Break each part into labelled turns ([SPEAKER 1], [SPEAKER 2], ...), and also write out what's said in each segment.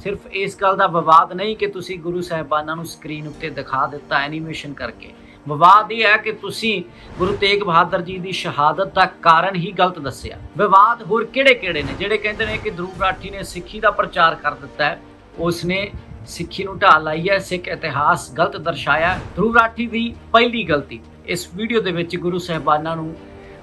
[SPEAKER 1] ਸਿਰਫ ਇਸ ਗੱਲ ਦਾ ਵਿਵਾਦ ਨਹੀਂ ਕਿ ਤੁਸੀਂ ਗੁਰੂ ਸਾਹਿਬਾਨਾਂ ਨੂੰ ਸਕਰੀਨ ਉੱਤੇ ਦਿਖਾ ਦਿੱਤਾ ਐਨੀਮੇਸ਼ਨ ਕਰਕੇ। ਵਿਵਾਦ ਇਹ ਹੈ ਕਿ ਤੁਸੀਂ ਗੁਰੂ ਤੇਗ ਬਹਾਦਰ ਜੀ ਦੀ ਸ਼ਹਾਦਤ ਦਾ ਕਾਰਨ ਹੀ ਗਲਤ ਦੱਸਿਆ। ਵਿਵਾਦ ਹੋਰ ਕਿਹੜੇ-ਕਿਹੜੇ ਨੇ ਜਿਹੜੇ ਕਹਿੰਦੇ ਨੇ ਕਿ ਧਰੂਵ ਰਾਠੀ ਨੇ ਸਿੱਖੀ ਦਾ ਪ੍ਰਚਾਰ ਕਰ ਦਿੱਤਾ ਹੈ? ਉਸਨੇ ਸਿੱਖੀ ਨੂੰ ਢਾਹ ਲਾਈ ਹੈ, ਸਿੱਖ ਇਤਿਹਾਸ ਗਲਤ ਦਰਸਾਇਆ ਹੈ। ਰਾਠੀ ਦੀ ਪਹਿਲੀ ਗਲਤੀ, ਇਸ ਵੀਡੀਓ ਦੇ ਵਿੱਚ ਗੁਰੂ ਸਾਹਿਬਾਨਾਂ ਨੂੰ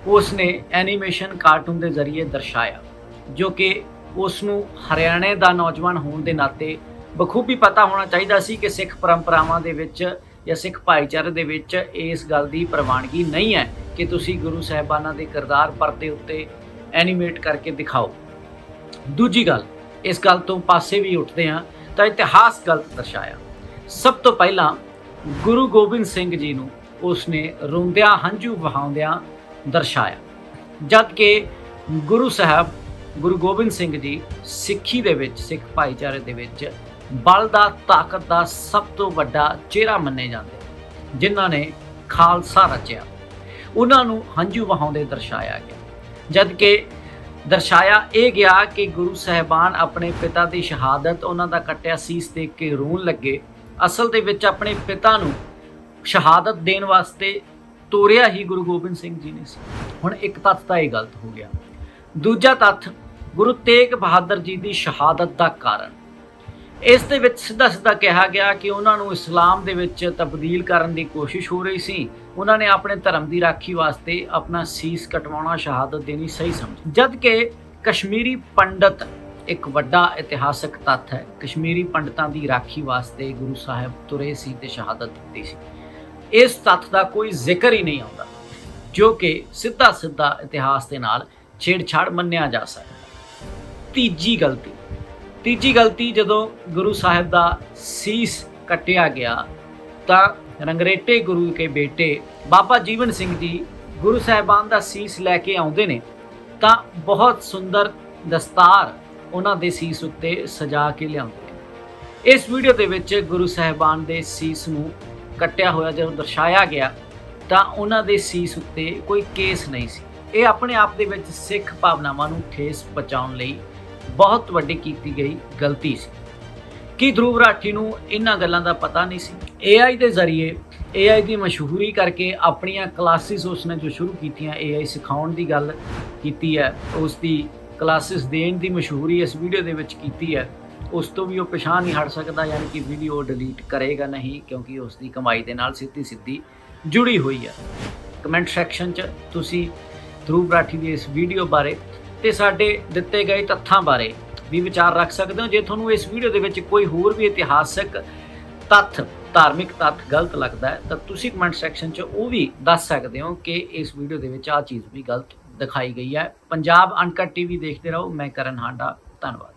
[SPEAKER 1] ਉਸ ਨੇ ਐਨੀਮੇਸ਼ਨ ਕਾਰਟੂਨ ਦੇ ਜ਼ਰੀਏ ਦਰਸਾਇਆ, ਜੋ ਕਿ ਉਸ ਨੂੰ ਹਰਿਆਣੇ ਦਾ ਨੌਜਵਾਨ ਹੋਣ ਦੇ ਨਾਤੇ ਬਖੂਬੀ ਪਤਾ ਹੋਣਾ ਚਾਹੀਦਾ ਸੀ ਕਿ ਸਿੱਖ ਪਰੰਪਰਾਵਾਂ ਦੇ ਵਿੱਚ ਜਾਂ ਸਿੱਖ ਭਾਈਚਾਰੇ ਦੇ ਵਿੱਚ ਇਸ ਗੱਲ ਦੀ ਪ੍ਰਵਾਨਗੀ ਨਹੀਂ ਹੈ ਕਿ ਤੁਸੀਂ ਗੁਰੂ ਸਾਹਿਬਾਨਾਂ ਦੇ ਕਿਰਦਾਰ ਪਰਦੇ ਉੱਤੇ ਐਨੀਮੇਟ ਕਰਕੇ ਦਿਖਾਓ। ਦੂਜੀ ਗੱਲ, ਇਸ ਗੱਲ ਤੋਂ ਪਾਸੇ ਵੀ ਉੱਠਦੇ ਹਾਂ ਤਾਂ ਇਤਿਹਾਸ ਗਲਤ ਦਰਸਾਇਆ। ਸਭ ਤੋਂ ਪਹਿਲਾਂ ਗੁਰੂ ਗੋਬਿੰਦ ਸਿੰਘ ਜੀ ਨੂੰ ਉਸਨੇ ਰੋਂਦਿਆਂ ਹੰਝੂ ਵਹਾਉਂਦਿਆਂ ਦਰਸਾਇਆ। ਜਦ ਕਿ ਗੁਰੂ ਸਾਹਿਬ ਗੁਰੂ ਗੋਬਿੰਦ ਸਿੰਘ ਜੀ ਸਿੱਖੀ ਦੇ ਵਿੱਚ, ਸਿੱਖ ਭਾਈਚਾਰੇ ਦੇ ਵਿੱਚ ਬਲ ਦਾ, ਤਾਕਤ ਦਾ ਸਭ ਤੋਂ ਵੱਡਾ ਚਿਹਰਾ ਮੰਨੇ ਜਾਂਦੇ ਜਿਨ੍ਹਾਂ ਨੇ ਖਾਲਸਾ ਰਚਿਆ। ਉਹਨਾਂ ਨੂੰ ਹੰਝੂ ਵਹਾਉਂਦੇ ਦਰਸਾਇਆ ਗਿਆ। ਜਦ ਕਿ ਦਰਸਾਇਆ ਇਹ ਗਿਆ ਕਿ ਗੁਰੂ ਸਾਹਿਬਾਨ ਆਪਣੇ ਪਿਤਾ ਦੀ ਸ਼ਹਾਦਤ, ਉਹਨਾਂ ਦਾ ਕੱਟਿਆ ਸੀਸ ਦੇਖ ਕੇ ਰੋਣ ਲੱਗੇ, ਅਸਲ ਦੇ ਵਿੱਚ ਆਪਣੇ ਪਿਤਾ ਨੂੰ ਸ਼ਹਾਦਤ ਦੇਣ ਵਾਸਤੇ ਤੋਰਿਆ ਹੀ ਗੁਰੂ ਗੋਬਿੰਦ ਸਿੰਘ ਜੀ ਨੇ ਸੀ। ਹੁਣ ਇੱਕ ਤੱਥ ਤਾਂ ਇਹ ਗਲਤ ਹੋ ਗਿਆ। ਦੂਜਾ ਤੱਥ ਗੁਰੂ ਤੇਗ ਬਹਾਦਰ ਜੀ ਦੀ ਸ਼ਹਾਦਤ ਦਾ ਕਾਰਨ। ਇਸ ਦੇ ਵਿੱਚ ਸਿੱਧਾ ਸਿੱਧਾ ਕਿਹਾ ਗਿਆ ਕਿ ਉਹਨਾਂ ਨੂੰ ਇਸਲਾਮ ਦੇ ਵਿੱਚ ਤਬਦੀਲ ਕਰਨ ਦੀ ਕੋਸ਼ਿਸ਼ ਹੋ ਰਹੀ ਸੀ। ਉਹਨਾਂ ਨੇ ਆਪਣੇ ਧਰਮ ਦੀ ਰਾਖੀ ਵਾਸਤੇ ਆਪਣਾ ਸੀਸ ਕਟਵਾਉਣਾ ਸ਼ਹਾਦਤ ਦੇਣੀ ਸਹੀ ਸਮਝੀ। ਜਦ ਕਿ ਕਸ਼ਮੀਰੀ ਪੰਡਤ ਇੱਕ ਵੱਡਾ ਇਤਿਹਾਸਕ ਤੱਥ ਹੈ। ਕਸ਼ਮੀਰੀ ਪੰਡਤਾਂ ਦੀ ਰਾਖੀ ਵਾਸਤੇ ਗੁਰੂ ਸਾਹਿਬ ਤੁਰੇ ਸੀ ਤੇ ਸ਼ਹਾਦਤ ਦਿੱਤੀ ਸੀ। ਇਸ ਤੱਥ ਦਾ ਕੋਈ ਜ਼ਿਕਰ ਹੀ ਨਹੀਂ ਆਉਂਦਾ, ਜੋ ਕਿ ਸਿੱਧਾ ਸਿੱਧਾ ਇਤਿਹਾਸ ਦੇ ਨਾਲ ਛੇੜਛਾੜ ਮੰਨਿਆ ਜਾ ਸਕਦਾ। ਤੀਜੀ ਗਲਤੀ। ਤੀਜੀ ਗਲਤੀ ਜਦੋਂ ਗੁਰੂ ਸਾਹਿਬ ਦਾ ਸੀਸ ਕੱਟਿਆ ਗਿਆ, ਤਾਂ ਰੰਗਰੇਟੇ ਗੁਰੂ ਕੇ ਬੇਟੇ ਬਾਬਾ ਜੀਵਨ ਸਿੰਘ ਜੀ ਗੁਰੂ ਸਾਹਿਬਾਨ ਦਾ ਸੀਸ ਲੈ ਕੇ ਆਉਂਦੇ ਨੇ, ਤਾਂ ਬਹੁਤ ਸੁੰਦਰ ਦਸਤਾਰ ਉਹਨਾਂ ਦੇ ਸੀਸ ਉੱਤੇ ਸਜਾ ਕੇ ਲਿਆਉਂਦੇ ਨੇ। ਇਸ ਵੀਡੀਓ ਦੇ ਵਿੱਚ ਗੁਰੂ ਸਾਹਿਬਾਨ ਦੇ ਸੀਸ ਨੂੰ ਕੱਟਿਆ ਹੋਇਆ ਜਦੋਂ ਦਰਸਾਇਆ ਗਿਆ, ਤਾਂ ਉਹਨਾਂ ਦੇ ਸੀਸ ਉੱਤੇ ਕੋਈ ਕੇਸ ਨਹੀਂ ਸੀ। ਇਹ ਆਪਣੇ ਆਪ ਦੇ ਵਿੱਚ ਸਿੱਖ ਭਾਵਨਾਵਾਂ ਨੂੰ ਠੇਸ ਪਹੁੰਚਾਉਣ ਲਈ ਬਹੁਤ ਵੱਡੀ ਕੀਤੀ ਗਈ ਗਲਤੀ ਸੀ। ਕੀ ਧਰੂਵ ਰਾਠੀ ਨੂੰ ਇਹਨਾਂ ਗੱਲਾਂ ਦਾ ਪਤਾ ਨਹੀਂ ਸੀ? AI ਦੇ ਜ਼ਰੀਏ AI ਦੀ ਮਸ਼ਹੂਰੀ ਕਰਕੇ ਆਪਣੀਆਂ ਕਲਾਸਿਸ ਉਸਨੇ ਜੋ ਸ਼ੁਰੂ ਕੀਤੀਆਂ AI ਸਿਖਾਉਣ ਦੀ ਗੱਲ ਕੀਤੀ ਹੈ ਉਸ ਦੀ ਕਲਾਸਿਸ ਦੇਣ ਦੀ ਮਸ਼ਹੂਰੀ ਇਸ ਵੀਡੀਓ ਦੇ ਵਿੱਚ ਕੀਤੀ ਹੈ, ਉਸ ਤੋਂ ਵੀ ਉਹ ਪਛਾਣ ਨਹੀਂ ਹਟ ਸਕਦਾ, ਯਾਨੀ ਕਿ ਵੀਡੀਓ ਡਿਲੀਟ ਕਰੇਗਾ ਨਹੀਂ ਕਿਉਂਕਿ ਉਸ ਦੀ ਕਮਾਈ ਦੇ ਨਾਲ ਸਿੱਧੀ ਸਿੱਧੀ ਜੁੜੀ ਹੋਈ ਹੈ। ਕਮੈਂਟ ਸੈਕਸ਼ਨ 'ਚ ਤੁਸੀਂ ਧਰੂਵ ਰਾਠੀ ਦੀ ਇਸ ਵੀਡੀਓ ਬਾਰੇ ਤੇ ਸਾਡੇ ਦਿੱਤੇ ਗਏ ਤੱਥਾਂ ਬਾਰੇ ਵੀ ਵਿਚਾਰ ਰੱਖ ਸਕਦੇ ਹੋ। ਜੇ ਤੁਹਾਨੂੰ ਇਸ ਵੀਡੀਓ ਦੇ ਵਿੱਚ ਕੋਈ ਹੋਰ ਵੀ ਇਤਿਹਾਸਕ ਤੱਥ, ਧਾਰਮਿਕ ਤੱਥ ਗਲਤ ਲੱਗਦਾ ਹੈ, ਤਾਂ ਤੁਸੀਂ ਕਮੈਂਟ ਸੈਕਸ਼ਨ 'ਚ ਉਹ ਵੀ ਦੱਸ ਸਕਦੇ ਹੋ ਕਿ ਇਸ ਵੀਡੀਓ ਦੇ ਵਿੱਚ ਆਹ ਚੀਜ਼ ਵੀ ਗਲਤ ਦਿਖਾਈ ਗਈ ਹੈ। ਪੰਜਾਬ ਅਨਕਟ ਟੀਵੀ ਦੇਖਦੇ ਰਹੋ। ਮੈਂ ਕਰਨ ਹਾਂਡਾ। ਧੰਨਵਾਦ।